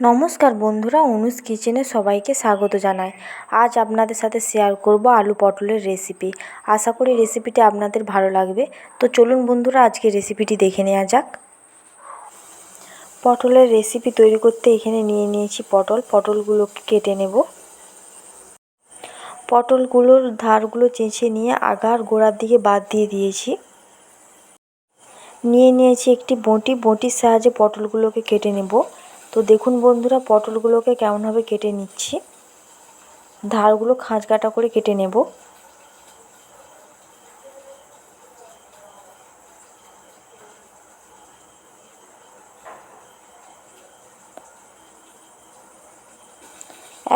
নমস্কার বন্ধুরা, অনুজ কিচেনে সবাইকে স্বাগত জানাই। আজ আপনাদের সাথে শেয়ার করব আলু পটলের রেসিপি আশা করি রেসিপিটি আপনাদের ভালো লাগবে। তো চলুন বন্ধুরা, আজকে রেসিপিটি দেখে নেওয়া যাক। পটলের রেসিপি তৈরি করতে এখানে নিয়ে নিয়েছি পটল। পটলগুলোকে কেটে নেব। পটলগুলোর ধারগুলো চেঁচে নিয়ে আগার গোড়ার দিকে বাদ দিয়ে দিয়েছি। নিয়ে নিয়েছি একটি বঁটি। বঁটির সাহায্যে পটলগুলোকে কেটে নেব। তো দেখুন বন্ধুরা, পটলগুলোকে কেমনভাবে কেটে নিচ্ছি। ধারগুলো খাঁজ কাটা করে কেটে নেব।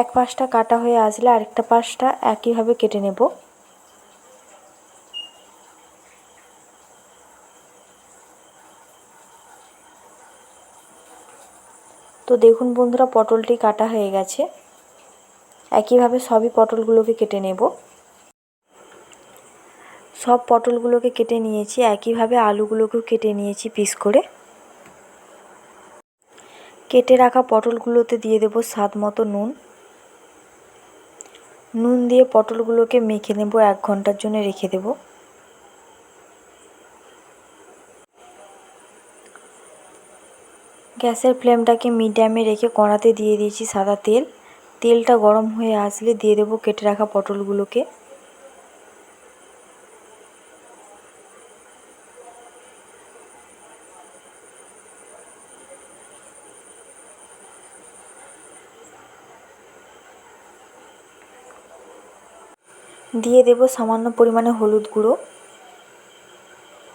এক পাশটা কাটা হয়ে আসলে আরেকটা পাশটা একইভাবে কেটে নেব। তো দেখুন বন্ধুরা, পটলটি কাটা হয়ে গেছে। একইভাবে সবই পটলগুলোকে কেটে নেব। সব পটলগুলোকে কেটে নিয়েছি, একইভাবে আলুগুলোকেও কেটে নিয়েছি পিস করে। কেটে রাখা পটলগুলোতে দিয়ে দেব স্বাদ মতো নুন। নুন দিয়ে পটলগুলোকে মেখে নেব, এক ঘণ্টার জন্য রেখে দেবো। গ্যাসের ফ্লেমটাকে মিডিয়ামে রেখে কড়াতে দিয়ে দিয়েছি সাদা তেল। তেলটা গরম হয়ে আসলে দিয়ে দেবো কেটে রাখা পটলগুলোকে। দিয়ে দেব সামান্য পরিমাণে হলুদ গুঁড়ো।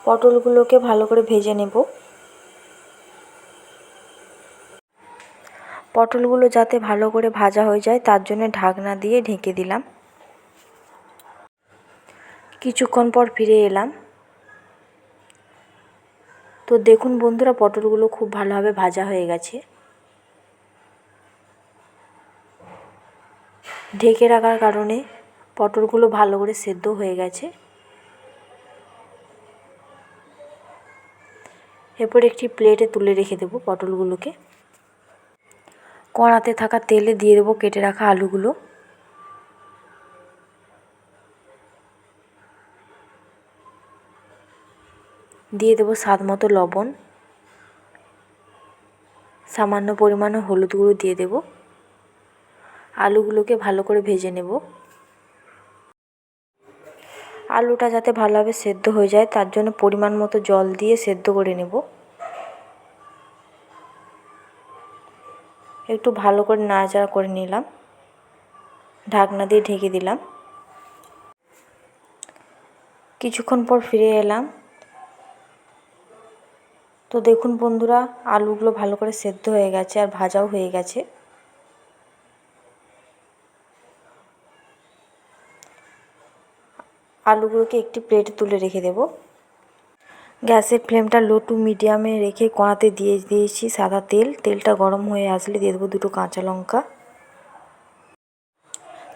পটলগুলোকে ভালো করে ভেজে নেব। পটলগুলো যাতে ভালো করে ভাজা হয়ে যায়, তার জন্য ঢাকনা দিয়ে ঢেকে দিলাম। কিছুক্ষণ পর ফিরে এলাম। তো দেখুন বন্ধুরা, পটলগুলো খুব ভালোভাবে ভাজা হয়ে গেছে। ঢেকে রাখার কারণে পটলগুলো ভালো করে সেদ্ধ হয়ে গেছে। এরপর একটি প্লেটে তুলে রেখে দেবো পটলগুলোকে। কড়াতে থাকা তেলে দিয়ে দেবো কেটে রাখা আলুগুলো। দিয়ে দেবো স্বাদ মতো লবণ। সামান্য পরিমাণে হলুদ গুঁড়ো দিয়ে দেব। আলুগুলোকে ভালো করে ভেজে নেব। আলুটা যাতে ভালোভাবে সেদ্ধ হয়ে যায়, তার জন্য পরিমাণ মতো জল দিয়ে সেদ্ধ করে নেব। একটু ভালো করে নাড়াচাড়া করে নিলাম। ঢাকনা দিয়ে ঢেকে দিলাম। কিছুক্ষণ পর ফিরে এলাম। তো দেখুন বন্ধুরা, আলুগুলো ভালো করে সেদ্ধ হয়ে গেছে আর ভাজাও হয়ে গেছে। আলুগুলোকে একটি প্লেটে তুলে রেখে দেবো। গ্যাসের ফ্লেমটা লো টু মিডিয়ামে রেখে কড়াতে দিয়ে দিয়েছি সাদা তেল। তেলটা গরম হয়ে আসলে দিয়ে দেবো দুটো কাঁচা লঙ্কা।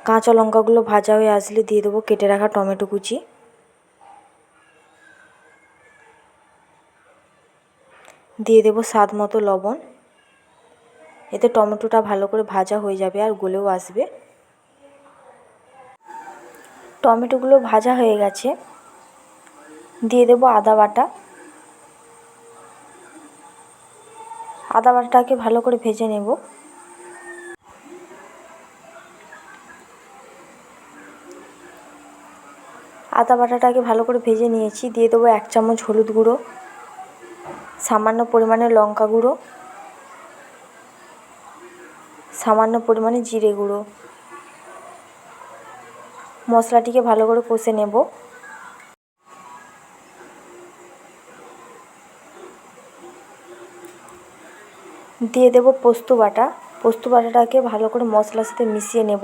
কাঁচা লঙ্কাগুলো ভাজা হয়ে আসলে দিয়ে দেবো কেটে রাখা টমেটো কুচি। দিয়ে দেবো স্বাদ মতো লবণ। এতে টমেটোটা ভালো করে ভাজা হয়ে যাবে আর গলেও আসবে। টমেটোগুলো ভাজা হয়ে গেছে। দিয়ে দেবো আদা বাটা। আদা বাটাটাকে ভালো করে ভেজে নেব। আদা বাটাটাকে ভালো করে ভেজে নিয়েছি। দিয়ে দেবো এক চামচ হলুদ গুঁড়ো, সামান্য পরিমাণে লঙ্কা গুঁড়ো, সামান্য পরিমাণে জিরে গুঁড়ো। মশলাটিকে ভালো করে কষে নেব। দিয়ে দেব পোস্ত বাটা। পোস্ত বাটাটাকে ভালো করে মশলার সাথে মিশিয়ে নেব।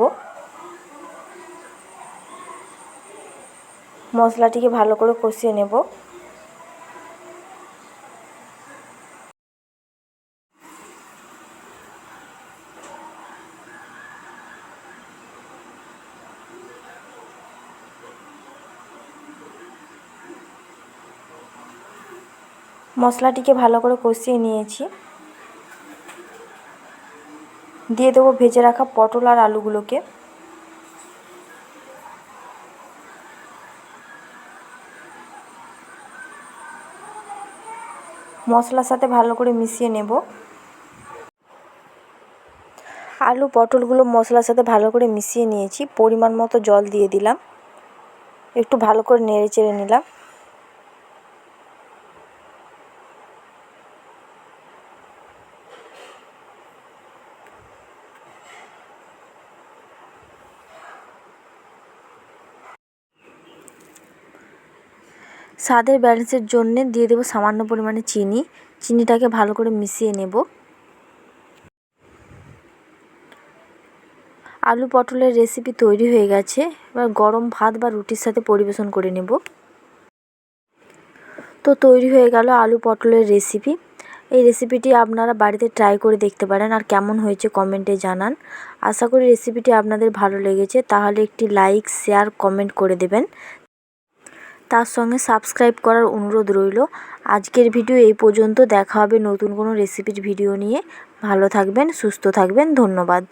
মশলাটিকে ভালো করে কষিয়ে নেব। মশলাটিকে ভালো করে কষিয়ে নিয়েছি। দিয়ে দেবো ভেজে রাখা পটল আর আলুগুলোকে। মশলার সাথে ভালো করে মিশিয়ে নেব। আলু পটলগুলো মশলার সাথে ভালো করে মিশিয়ে নিয়েছি, পরিমাণ মতো জল দিয়ে দিলাম। একটু ভালো করে নেড়ে চেড়ে নিলাম। স্বাদের ব্যালেন্সের জন্যে দিয়ে দেবো সামান্য পরিমাণে চিনি। চিনিটাকে ভালো করে মিশিয়ে নেব। আলু পটলের রেসিপি তৈরি হয়ে গেছে। এবার গরম ভাত বা রুটির সাথে পরিবেশন করে নেব। তো তৈরি হয়ে গেল আলু পটলের রেসিপি এই রেসিপিটি আপনারা বাড়িতে ট্রাই করে দেখতে পারেন আর কেমন হয়েছে কমেন্টে জানান। আশা করি রেসিপিটি আপনাদের ভালো লেগেছে। তাহলে একটি লাইক শেয়ার কমেন্ট করে দেবেন। তার সঙ্গে সাবস্ক্রাইব করার অনুরোধ রইল। আজকের ভিডিও এই পর্যন্ত। দেখা হবে নতুন কোনো রেসিপির ভিডিও নিয়ে। ভালো থাকবেন, সুস্থ থাকবেন। ধন্যবাদ।